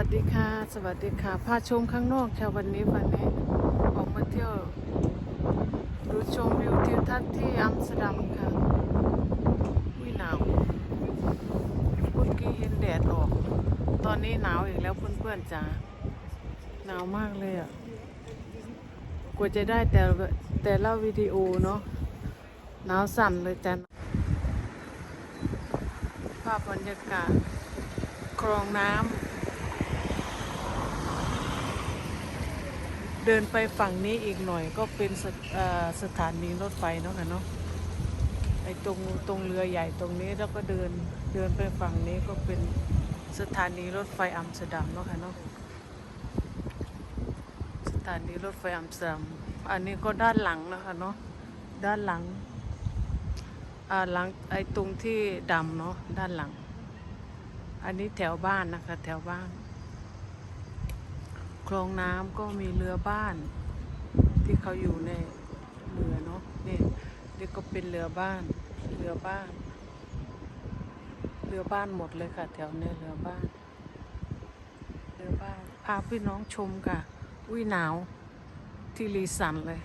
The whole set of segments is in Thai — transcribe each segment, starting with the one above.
วัสดีค่ะ สวัสดีค่ะพาชมข้างนอกค่ะวันนี้วันนี้ออกมาเที่ยวดูชมวิวทิวทัศน์ที่อัมสเตอร์ดัมค่ะวิหนาวเมื่อกี้เห็นแดดออก ตอนนี้หนาวอีกแล้วเพื่อนๆจ๋าหนาวมากเลยอะกว่าจะได้แต่แต่ละวิดีโอเนาะหนาวสั่นเลยจ้ะภาพบรรยากาศคลองน้ำ เดินไปฝั่งนี้อีกหน่อยก็เป็นสถเอ่อสถานีรถไฟเนาะค่ะเนาะไอ้ตรงตรงเรือใหญ่ตรงนี้แล้วก็เดินเดินไปฝั่งนี้ก็เป็นสถานีรถไฟอัมสเตอร์ดัมเนาะค่ะเนาะสถานีรถไฟอัมสเตอร์ดัมอันนี้ก็ด้านหลังนะคะเนาะด้านหลังอ่าหลังไอ้ตรงที่ดำเนาะด้านหลัง อันนี้แถวบ้านนะคะ แถวบ้าน คลองน้ำก็มีเรือบ้าน ที่เขาอยู่ในเรือเนาะนี่นี่ก็เป็นเรือบ้าน เรือบ้าน เรือบ้านหมดเลยค่ะ แถวเนี้ยเรือบ้าน เรือบ้าน พาพี่น้องชมค่ะ อุ้ยหนาวที่ลีสันเลย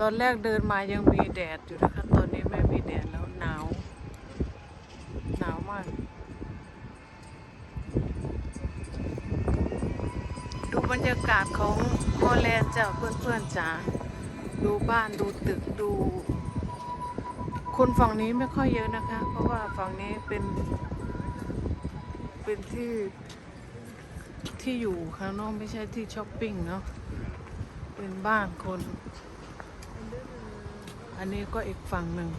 ตอนแรกเดินมายังมีแดดอยู่นะคะ ตอนนี้ไม่มีแดดแล้วหนาว หนาวมาก ดู บรรยากาศของฮอลแลนด์จ้ะเพื่อนๆจ๋าดูบ้านดูตึกดู คนฝั่งนี้ไม่ค่อยเยอะนะคะ เพราะว่าฝั่งนี้เป็น เป็นที่ที่อยู่ข้างนอกไม่ใช่ที่ช้อปปิ้งเนาะเป็นบ้านคน อันนี้ก็อีกฝั่งหนึ่ง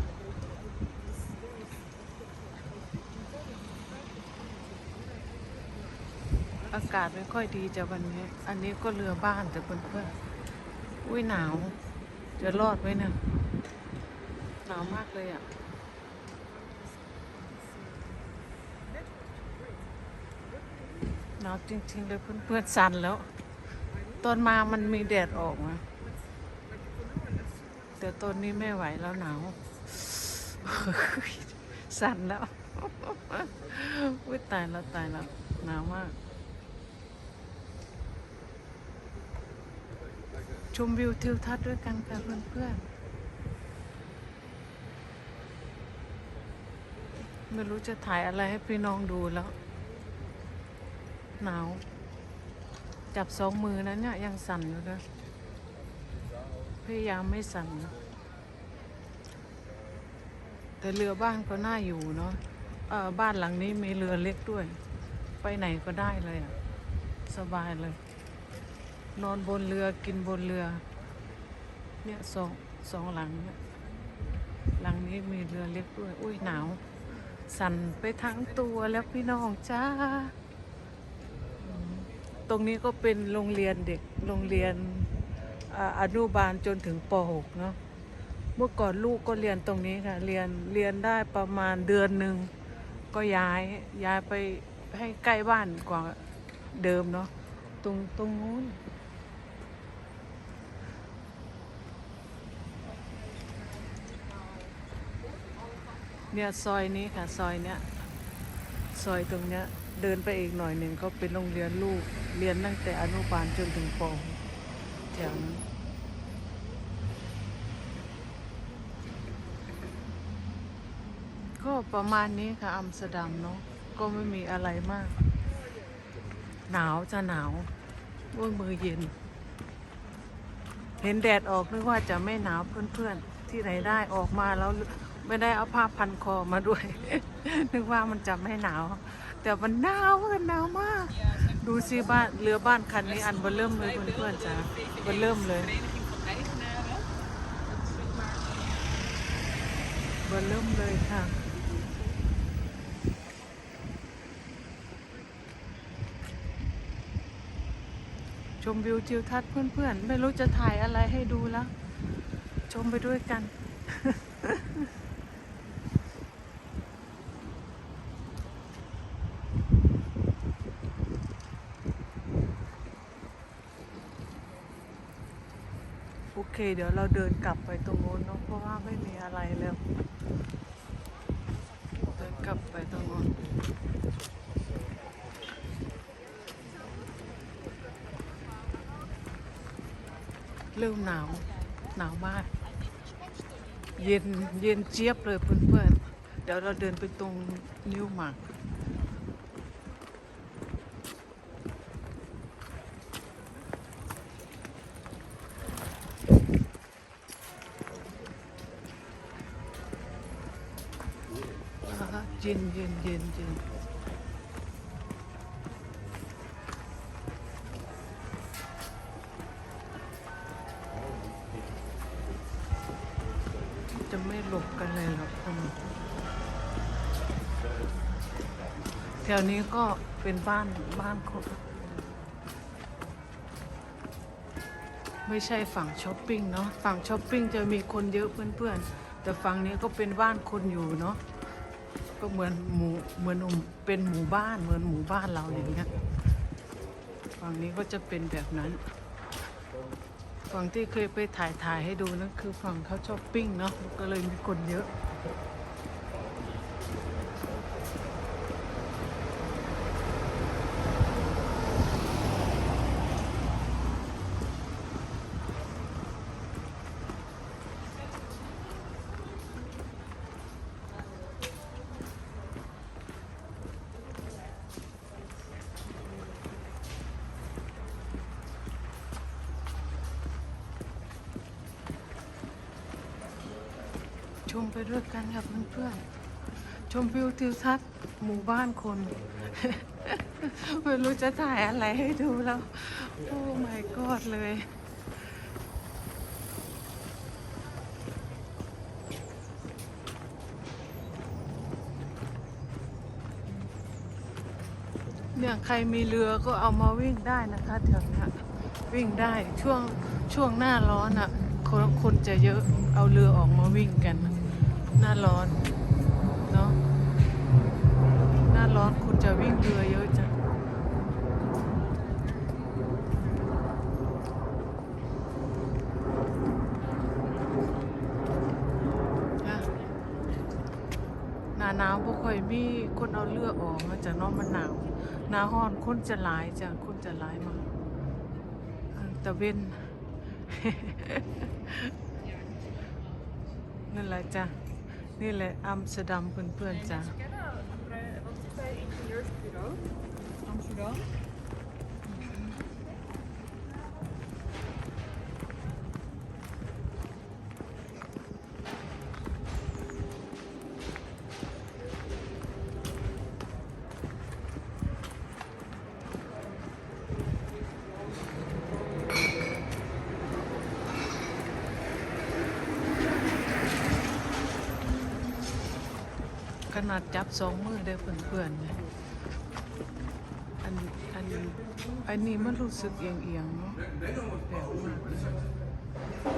อากาศไม่ค่อยดีจะวันนี้ อันนี้ก็เรือบ้านแต่เพื่อนๆอุ้ยหนาว จะรอดไหมเนี่ยหนาวมากเลยอะหนาวจริงๆเลยเพื่อนๆสั่นแล้ว ตอนมามันมีแดดออกมาแต่ตอนนี้ไม่ไหวแล้วหนาวสั่นแล้วอุ้ยตายแล้วตายแล้วหนาวมาก ชมวิวทิวทัศน์ด้วยกันค่ะเพื่อนๆ ไม่รู้จะถ่ายอะไรให้พี่น้องดูแล้ว หนาว จับสองมือนั้นเนี่ยยังสั่นอยู่นะพยายามไม่สั่นนะแต่เรือบ้านก็น่าอยู่เนาะบ้านหลังนี้มีเรือเล็กด้วย ไปไหนก็ได้เลยอะสบายเลย นอนบนเรือกินบนเรือ เนี่ยสองสองหลังเนี่ยหลังนี้มีเรือเล็กด้วย อุ้ยหนาว สั่นไปทั้งตัวแล้วพี่น้องจ้า ตรงนี้ก็เป็นโรงเรียนเด็กโรงเรียนอาอนุบาลจนถึงป .6 เนาะเมื่อก่อนลูกก็เรียนตรงนี้ค่ะ เรียนเรียนได้ประมาณเดือนหนึ่งก็ย้ายย้ายไปให้ใกล้บ้านกว่าเดิมเนาะตรงตรงนู้น เนี่ยซอยนี้ค่ะซอยเนี้ยซอยตรงเนี้ยเดินไปอีกหน่อยหนึ่งก็เป็นโรงเรียนลูกเรียนตั้งแต่อนุบาลจนถึงปแถวนั้นก็ประมาณนี้ค่ะอัมสดัมเนาะก็ไม่มีอะไรมาก หนาวจะหนาวโอ้ยมือเย็น เห็นแดดออกนึกว่าจะไม่หนาวเพื่อนๆ ที่ไหนได้ออกมาแล้ว ไม่ได้เอาผ้าพันคอมาด้วย นึกว่ามันจะไม่หนาว แต่มันหนาวกันหนาวมาก ดูสิบ้านเรือบ้านคันนี้อันเบอร์เริ่มเลยเพื่อนๆจ้ะเบอร์เริ่มเลยเบอร์เริ่มเลยค่ะชมวิวทิวทัศน์เพื่อนๆ ไม่รู้จะถ่ายอะไรให้ดูแล้ว ชมไปด้วยกัน เค เดี๋ยวเราเดินกลับไปตรงโน้นเนาะเพราะว่าไม่มีอะไรแล้ว เดินกลับไปตรงโน้นเริ่มหนาว หนาวมาก เย็นเย็นเจี๊ยบเลยเพื่อนๆเดี๋ยวเราเดินไปตรงนิ้วหมาก เย็นเย็นเย็นเย็นจะไม่หลบกันเลยหรอกคนแถวนี้ก็เป็นบ้านบ้านคนไม่ใช่ฝั่งช้อปปิ้งเนาะฝั่งช้อปปิ้งจะมีคนเยอะเพื่อนๆ แต่ฝั่งนี้ก็เป็นบ้านคนอยู่เนาะ ก็เหมือนหมู่เหมือนเป็นหมู่บ้านเหมือนหมู่บ้านเราอย่างเงี้ยฝั่งนี้ก็จะเป็นแบบนั้น ฝั่งที่เคยไปถ่ายถ่ายให้ดูนั่นคือฝั่งเขาช้อปปิ้งเนาะก็เลยมีคนเยอะ ชมไปด้วยกันค่ะเพื่อนๆ ชมวิวทิวทัศน์หมู่บ้านคน ไม่รู้จะถ่ายอะไรให้ดูแล้ว โอ้ my god เลยเนี่ยใครมีเรือก็เอามาวิ่งได้นะคะแถวเนี้วิ่งได้ช่วงช่วงหน้าร้อนอะ คนคนจะเยอะเอาเรือออกมาวิ่งกันหน้าร้อนเนาะหน้าร้อนคนจะวิ่งเรือเยอะจังนะหน้าหนาวบ่ค่อยมีคนเอาเรือออกมาจากน้องมันหนาวหน้าร้อนคนจะหลายจ้ะคนจะหลายมากตะเวน นั่นแหละจ้ะ นี่แหละอัมสเตอร์ดัมเพื่อนๆจ้ะ Kennen, maar wat is bij ingenieursbureau? Amsterdam. ขนาดจับสองมือได้เพื่อนๆนี่อันอันอันนี้มันรู้สึกเอียงๆเนาะ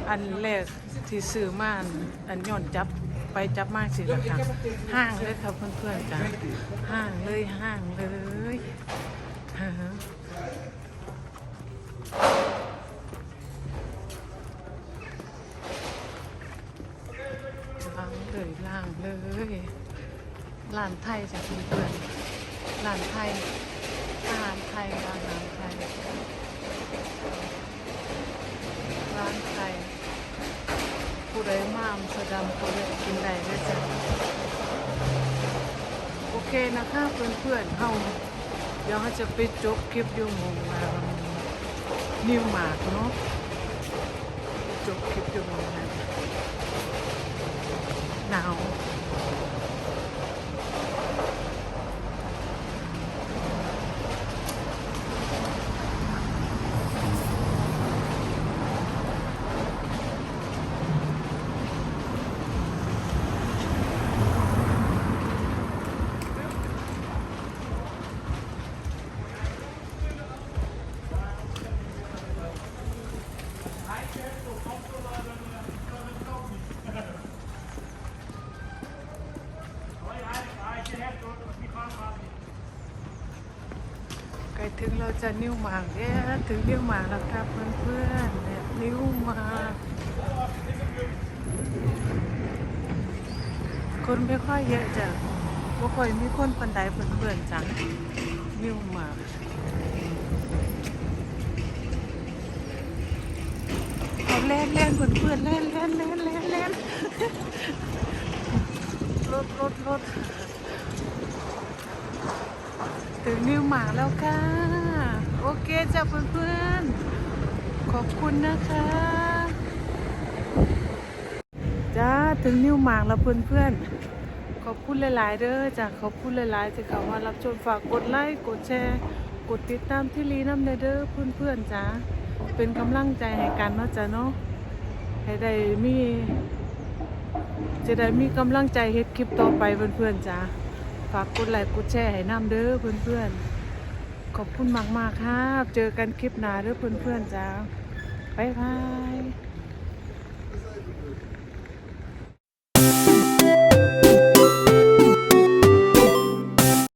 อันแรกที่ซื้อมาอันอันย่อนจับไปจับมากสิละค่ะห้างเลยครับเพื่อนๆจ้ะห้างเลยห้างเลยานไทยจ้ะเพื่อนร้านไทยอาหารไทยอาหารไทยร้านไทยผู้ใดมาอัมสเตอร์ดัมก็เลยกินได้เลยจ้ะโอเคนะคะเพื่อนๆเฮาเดี๋ยวเราจะไปจบคลิปอยู่หมองมานิวมาร์กเนาะจบคลิปอยู่หมองนั้นหนาว ใกล้ถึงเราจะนิ้วหมากเนี่ยถึงนิ้วหมากแล้วครับเพื่อนๆเนี่ยนิ้วหมากคนไม่ค่อยเยอะจ้ะไม่ค่อยมีคนปันไดเพื่อนๆจังนิ้วหมาก เอาแล่นแล่นเพื่อนเพื่อนแล่นแล่นแล่นแล่นแล่นรถรถรถถึงนิวหมากแล้วค่ะ โอเคจ้ะเพื่อนเพื่อนๆขอบคุณนะคะจ้าถึงนิวหมากแล้วเพื่อนเพื่อนขอบคุณหลาย ๆเด้อจ้ะขอบคุณหลายๆที่เขามารับชมฝากกดไลค์กดแชร์ กดติดตามที่ลีน้ำเด้อเพื่อนเพื่อนๆจ้า เป็นกำลังใจให้กันเนาะจ้ะเนาะให้ได้มีจะได้มีกำลังใจเฮ็ดคลิปต่อไปเพื่อนๆจ้าฝากกดไลค์กดแชร์ให้น้ำเด้อเพื่อนๆขอบคุณมากๆครับ เจอกันคลิปหน้าเด้อเพื่อนๆจ้าบ๊ายบาย